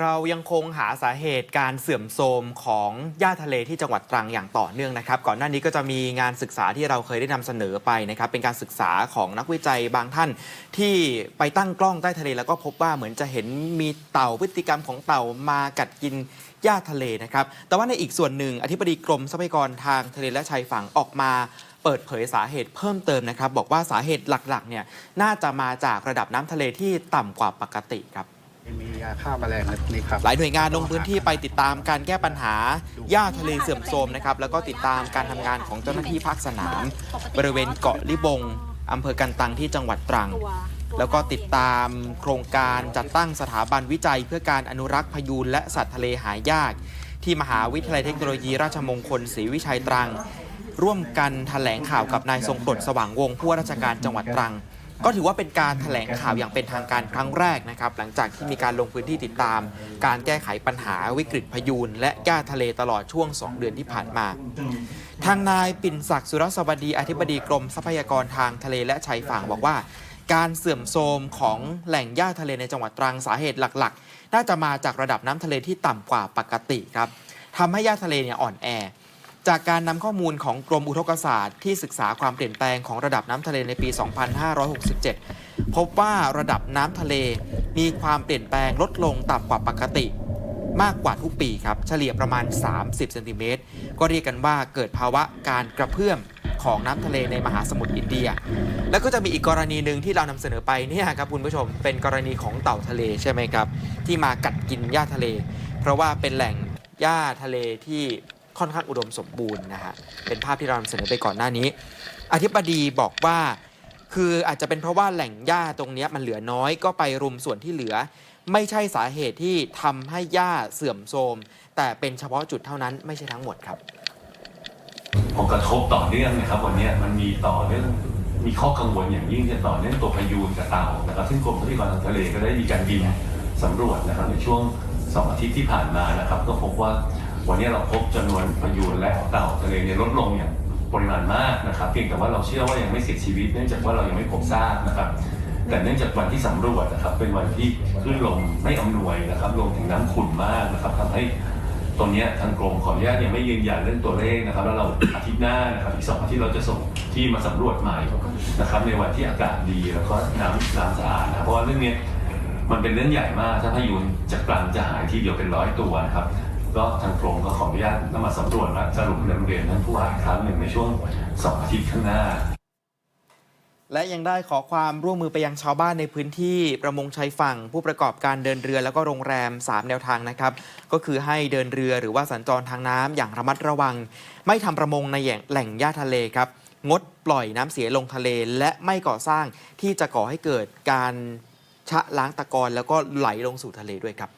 เรายังคงหาสาเหตุการเสื่อมโทรมของหญ้าทะเลที่จังหวัดตรังอย่างต่อเนื่องนะครับ ก่อนหน้านี้ก็จะมีงานศึกษาที่เราเคยได้นำเสนอไปนะครับ เป็นการศึกษาของนักวิจัยบางท่าน ที่ไปตั้งกล้องใต้ทะเล แล้วก็พบว่าเหมือนจะเห็นมีเต่าพฤติกรรมของเต่ามากัดกินหญ้าทะเลนะครับ แต่ว่าในอีกส่วนหนึ่งอธิบดีกรมทรัพยากรทางทะเลและชายฝั่งออกมาเปิดเผยสาเหตุเพิ่มเติมนะครับ บอกว่าสาเหตุหลักๆเนี่ยน่าจะมาจากระดับน้ำทะเลที่ต่ำกว่าปกติครับ มียาฆ่าแมลงนี้ครับ หลายหน่วยงานลงพื้นที่ไปติดตามการแก้ปัญหาหญ้าทะเลเสื่อมโทรมนะครับแล้วก็ติดตามการทำงานของเจ้าหน้าที่ภาคสนาม บริเวณเกาะลิบงอำเภอกันตังที่จังหวัดตรัง แล้วก็ติดตามโครงการจัดตั้งสถาบันวิจัย เพื่อการอนุรักษ์พยูนและสัตว์ทะเลหายาก ที่มหาวิทยาลัยเทคโนโลยีราชมงคลศรีวิชัยตรัง ร่วมกันแถลงข่าวกับนายทรงกรดสว่างวงศ์ผู้ว่าราชการจังหวัดตรัง ก็ถือว่าเป็นการแถลงข่าวอย่างเป็นทางการครั้งแรกนะครับ หลังจากที่มีการลงพื้นที่ติดตาม การแก้ไขปัญหาวิกฤตพยูนและหญ้าทะเลตลอดช่วง 2 เดือนที่ผ่านมา ทางนายปิ่นศักดิ์สุรสวัสดีอธิบดีกรมทรัพยากรทางทะเลและชายฝั่งบอกว่า การเสื่อมโทรมของแหล่งหญ้าทะเลในจังหวัดตรังสาเหตุหลักๆ น่าจะมาจากระดับน้ำทะเลที่ต่ำกว่าปกติครับทำให้หญ้าทะเลเนี่ยอ่อนแอ จากการนำข้อมูลของกรมอุทกศาสตร์ที่ศึกษาความเปลี่ยนแปลงของระดับน้ำทะเลในปี 2567 พบว่าระดับน้ำทะเลมีความเปลี่ยนแปลงลดลงต่ำกว่าปกติ มากกว่าทุกปีครับ เฉลี่ยประมาณ 30เซนติเมตรก็เรียกกันว่าเกิดภาวะการกระเพื่อมของน้ำทะเลในมหาสมุทรอินเดีย แล้วก็จะมีอีกกรณีหนึ่งที่เรานำเสนอไปเนี่ยครับคุณผู้ชม เป็นกรณีของเต่าทะเลใช่ไหมครับ ที่มากัดกินหญ้าทะเล เพราะว่าเป็นแหล่งหญ้าทะเลที่ ค่อนข้างอุดมสมบูรณ์นะฮะเป็นภาพที่เรานำเสนอไปก่อนหน้านี้ อธิบดีบอกว่าคืออาจจะเป็นเพราะว่าแหล่งหญ้าตรงนี้มันเหลือน้อยก็ไปรุมส่วนที่เหลือ ไม่ใช่สาเหตุที่ทำให้หญ้าเสื่อมโทรมแต่เป็นเฉพาะจุดเท่านั้นไม่ใช่ทั้งหมดครับผลกระทบต่อเนื่องนะครับ วันนี้มันมีต่อเนื่องมีข้อกังวลอย่างยิ่งจะต่อเนื่องตัวพายุกับเต่านะครับซึ่งกรมทรัพยากรทางทะเลก็ได้มีการบินสำรวจนะครับในช่วงสองอาทิตย์ที่ผ่านมานะครับ ก็พบว่า วันนี้เราพบจำนวนพายุและเต่าทะเลเนี่ยลดลงอย่างปริมาณมากนะครับเพียงแต่ว่าเราเชื่อว่ายังไม่เสียชีวิต เนื่องจากว่าเรายังไม่พบซากนะครับแต่เนื่องจากวันที่สำรวจนะครับ เป็นวันที่คลื่นลมไม่อำนวยนะครับรวมถึงน้ำขุ่นมากนะครับทำให้ตรงนี้ทางกรมขออนุญาตยังไม่ยืนยันเรื่องตัวเลขนะครับ แล้วเราอาทิตย์หน้านะครับอีกสองอาทิตย์เราจะส่งที่มาสำรวจใหม่นะครับ ในวันที่อากาศดีแล้วก็น้ำน้ำสะอาดนะเพราะว่าเรื่องนี้มันเป็นเรื่องใหญ่มากถ้าพายุจากกลางจะหายทีเดียวเป็นร้อยตัวนะครับ ก็ทางกรมก็ขออนุญาตนำมาสำรวจและสรุปเรียนเรียนท่านผู้ว่าอีกครั้งหนึ่งในช่วงสองอาทิตย์ข้างหน้าและยังได้ขอความร่วมมือไปยังชาวบ้านในพื้นที่ประมงชายฝั่ง ผู้ประกอบการเดินเรือแล้วก็โรงแรม 3 แนวทางนะครับ ก็คือให้เดินเรือหรือว่าสัญจรทางน้ำอย่างระมัดระวัง ไม่ทำประมงในแหล่งแหล่งหญ้าทะเลครับ งดปล่อยน้ำเสียลงทะเล และไม่ก่อสร้างที่จะก่อให้เกิดการชะล้างตะกอนแล้วก็ไหลลงสู่ทะเลด้วยครับ